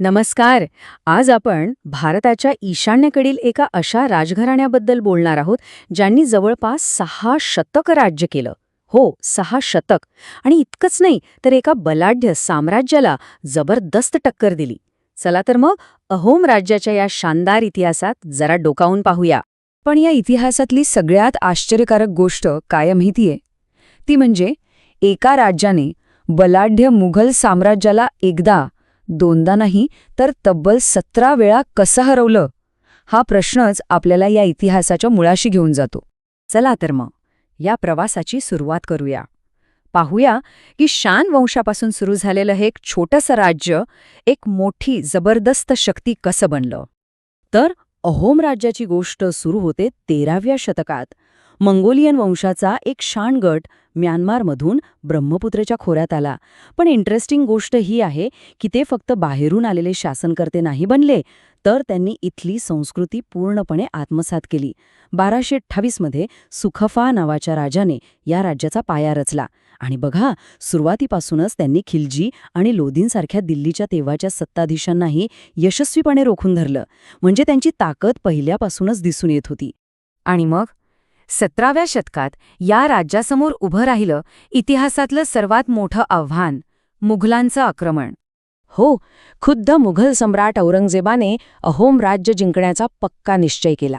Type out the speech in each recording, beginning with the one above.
नमस्कार. आज आपण भारताच्या ईशान्येकडील एका अशा राजघराण्याबद्दल बोलणार आहोत ज्यांनी जवळपास सहा शतक राज्य केलं. हो सहा शतक. आणि इतकंच नाही तर एका बलाढ्य साम्राज्याला जबरदस्त टक्कर दिली. चला तर मग अहोम राज्याच्या या शानदार इतिहासात जरा डोकावून पाहूया. पण या इतिहासातली सगळ्यात आश्चर्यकारक गोष्ट काय माहितीये? ती म्हणजे एका राज्याने बलाढ्य मुघल साम्राज्याला एकदा दोनदा नाही तर तब्बल सतरा वेळा कसं हरवलं? हा प्रश्नच आपल्याला या इतिहासाच्या मुळाशी घेऊन जातो. चला तर मग या प्रवासाची सुरुवात करूया. पाहूया की शान वंशापासून सुरू झालेलं हे एक छोटंसं राज्य एक मोठी जबरदस्त शक्ती कसं बनलं? तर अहोम राज्याची गोष्ट सुरू होते तेराव्या शतकात. मंगोलियन वंशाचा एक शाणगट म्यानमारमधून ब्रह्मपुत्रेच्या खोऱ्यात आला. पण इंटरेस्टिंग गोष्ट ही आहे की ते फक्त बाहेरून आलेले शासनकर्ते नाही बनले तर त्यांनी इथली संस्कृती पूर्णपणे आत्मसात केली. बाराशे अठ्ठावीसमध्ये सुखफा नावाच्या राजाने या राज्याचा पाया रचला. आणि बघा सुरुवातीपासूनच त्यांनी खिलजी आणि लोदींसारख्या दिल्लीच्या तेव्हाच्या सत्ताधीशांनाही यशस्वीपणे रोखून धरलं. म्हणजे त्यांची ताकद पहिल्यापासूनच दिसून येत होती. आणि मग? सतराव्या शतकात या राज्यासमोर उभं राहिलं इतिहासातलं सर्वात मोठं आव्हान मुघलांचं आक्रमण. हो खुद्द मुघल सम्राट औरंगजेबाने अहोम राज्य जिंकण्याचा पक्का निश्चय केला.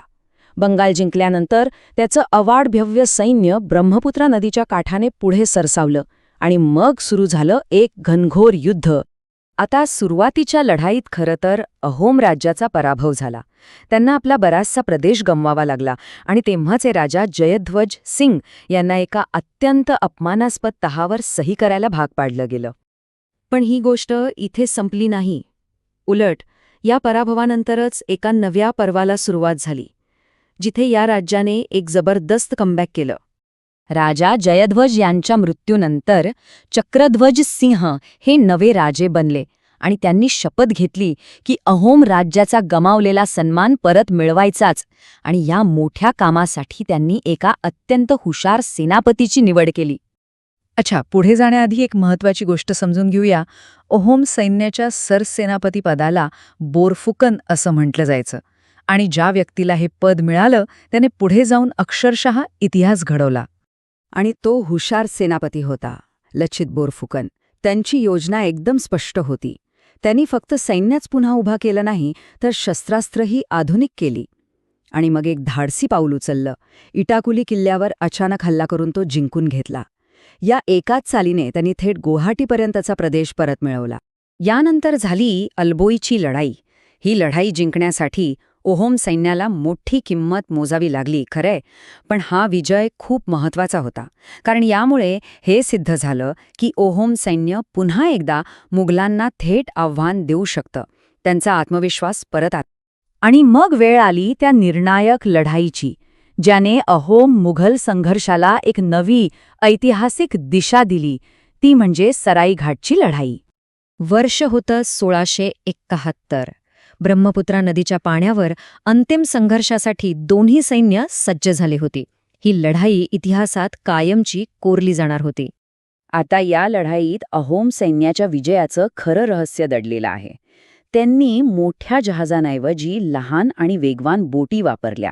बंगाल जिंकल्यानंतर त्याचं अवाढभव्य सैन्य ब्रह्मपुत्रा नदीच्या काठाने पुढे सरसावलं आणि मग सुरू झालं एक घनघोर युद्ध. आता सुरुवातीच्या लढाईत खरं तर अहोम राज्याचा पराभव झाला. त्यांना आपला बराचसा प्रदेश गमवावा लागला आणि तेव्हाचे राजा जयध्वज सिंग यांना एका अत्यंत अपमानास्पद तहावर सही करायला भाग पाडलं गेलं. पण ही गोष्ट इथे संपली नाही. उलट या पराभवानंतरच एका नव्या पर्वाला सुरुवात झाली जिथे या राज्याने एक जबरदस्त कमबॅक केलं. राजा जयध्वज यांच्या मृत्यूनंतर चक्रध्वज सिंह हे नवे राजे बनले आणि त्यांनी शपथ घेतली की अहोम राज्याचा गमावलेला सन्मान परत मिळवायचाच आणि या मोठ्या कामासाठी त्यांनी एका अत्यंत हुशार सेनापतीची निवड केली. अच्छा पुढे जाण्याआधी एक महत्वाची गोष्ट समजून घेऊया. ओहोम सैन्याच्या सरसेनापती पदाला बोरफुकन असं म्हटलं जायचं आणि ज्या व्यक्तीला हे पद मिळालं त्याने पुढे जाऊन अक्षरशः इतिहास घडवला. आणि तो हुशार सेनापती होता. लचित बोरफुकन त्यांची योजना एकदम स्पष्ट होती. त्यांनी फक्त सैन्यच पुन्हा उभा केलं नाही तर शस्त्रास्त्रही आधुनिक केली. आणि मग एक धाडसी पाऊल उचललं. इटाकुली किल्ल्यावर अचानक हल्ला करून तो जिंकून घेतला. या एकाच चालीने त्यांनी थेट गुवाहाटीपर्यंतचा प्रदेश परत मिळवला. यानंतर झाली अल्बोईची लढाई. ही लढाई जिंकण्यासाठी ओहोम सैन्याला मोठी किंमत मोजावी लागली खरंय. पण हा विजय खूप महत्त्वाचा होता. कारण यामुळे हे सिद्ध झालं की ओहोम सैन्य पुन्हा एकदा मुघलांना थेट आव्हान देऊ शकतं. त्यांचा आत्मविश्वास परत आत आणि मग वेळ आली त्या निर्णायक लढाईची ज्याने अहोम मुघल संघर्षाला एक नवी ऐतिहासिक दिशा दिली. ती म्हणजे सराईघाटची लढाई. वर्ष होतं सोळाशे एक्काहत्तर ब्रह्मपुत्रा नदीच्या पाण्यावर अंतिम संघर्षासाठी दोन्ही सैन्य सज्ज झाले होते. ही लढाई इतिहासात कायमची कोरली जाणार होती. आता या लढाईत अहोम सैन्याच्या विजयाचं खरं रहस्य दडलेलं आहे. त्यांनी मोठ्या जहाजांऐवजी लहान आणि वेगवान बोटी वापरल्या.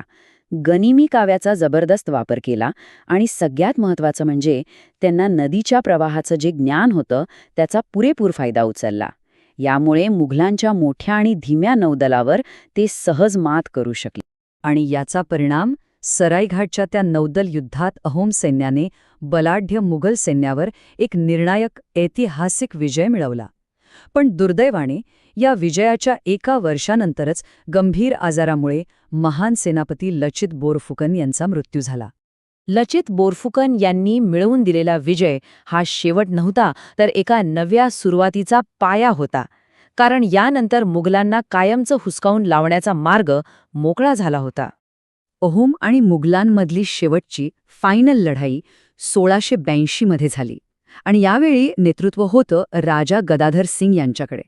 गनिमी काव्याचा जबरदस्त वापर केला आणि सगळ्यात महत्त्वाचं म्हणजे त्यांना नदीच्या प्रवाहाचं जे ज्ञान होतं त्याचा पुरेपूर फायदा उचलला. यामुळे मुघलांच्या मोठ्या आणि धीम्या नौदलावर ते सहज मात करू शकले. आणि याचा परिणाम सराईघाटच्या त्या नौदल युद्धात अहोम सैन्याने बलाढ्य मुघल सैन्यावर एक निर्णायक ऐतिहासिक विजय मिळवला. पण दुर्दैवाने या विजयाच्या एका वर्षानंतरच गंभीर आजारामुळे महान सेनापती लचित बोरफुकन यांचा मृत्यू झाला. लचित बोरफुकन यांनी मिळवून दिलेला विजय हा शेवट नव्हता तर एका नव्या सुरुवातीचा पाया होता. कारण यानंतर मुघलांना कायमचं हुसकावून लावण्याचा मार्ग मोकळा झाला होता. ओहोम आणि मुघलांमधली शेवटची फायनल लढाई सोळाशे ब्याऐंशीमध्ये झाली आणि यावेळी नेतृत्व होतं राजा गदाधर सिंग यांच्याकडे.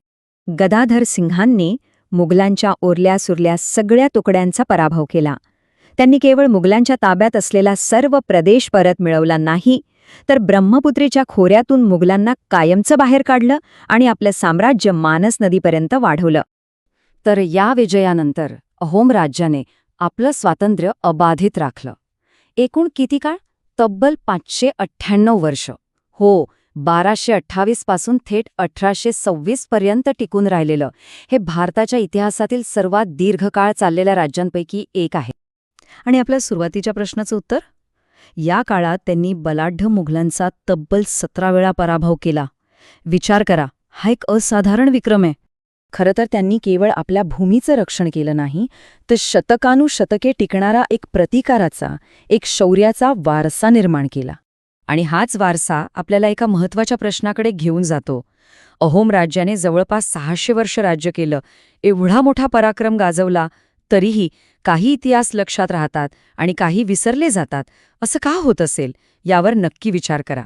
गदाधर सिंहांनी मुघलांच्या ओरल्या सुरल्या सगळ्या तुकड्यांचा पराभव केला. त्यांनी केवळ मुघलांच्या ताब्यात असलेला सर्व प्रदेश परत मिळवला नाही तर ब्रह्मपुत्रीच्या खोऱ्यातून मुघलांना कायमचं बाहेर काढलं आणि आपलं साम्राज्य मानस नदीपर्यंत वाढवलं. तर या विजयानंतर अहोम राज्याने आपलं स्वातंत्र्य अबाधित राखलं. एकूण किती काळ? तब्बल पाचशे अठ्ठ्याण्णव वर्ष. हो बाराशे अठ्ठावीसपासून थेट अठराशे सव्वीस पर्यंत टिकून राहिलेलं हे भारताच्या इतिहासातील सर्वात दीर्घकाळ चाललेल्या राज्यांपैकी एक आहे. आणि आपल्या सुरुवातीच्या प्रश्नाचं उत्तर? या काळात त्यांनी बलाढ्य मुघलांचा तब्बल सतरा वेळा पराभव केला. विचार करा हा एक असाधारण विक्रम आहे. खरं तर त्यांनी केवळ आपल्या भूमीचं रक्षण केलं नाही तर शतकानुशतके टिकणारा एक प्रतिकाराचा एक शौर्याचा वारसा निर्माण केला. आणि हाच वारसा आपल्याला एका महत्त्वाच्या प्रश्नाकडे घेऊन जातो. अहोम राज्याने जवळपास सहाशे वर्ष राज्य केलं एवढा मोठा पराक्रम गाजवला तरीही काही इतिहास लक्षात राहतात आणि काही विसरले जातात. असं का होत असेल? यावर नक्की विचार करा.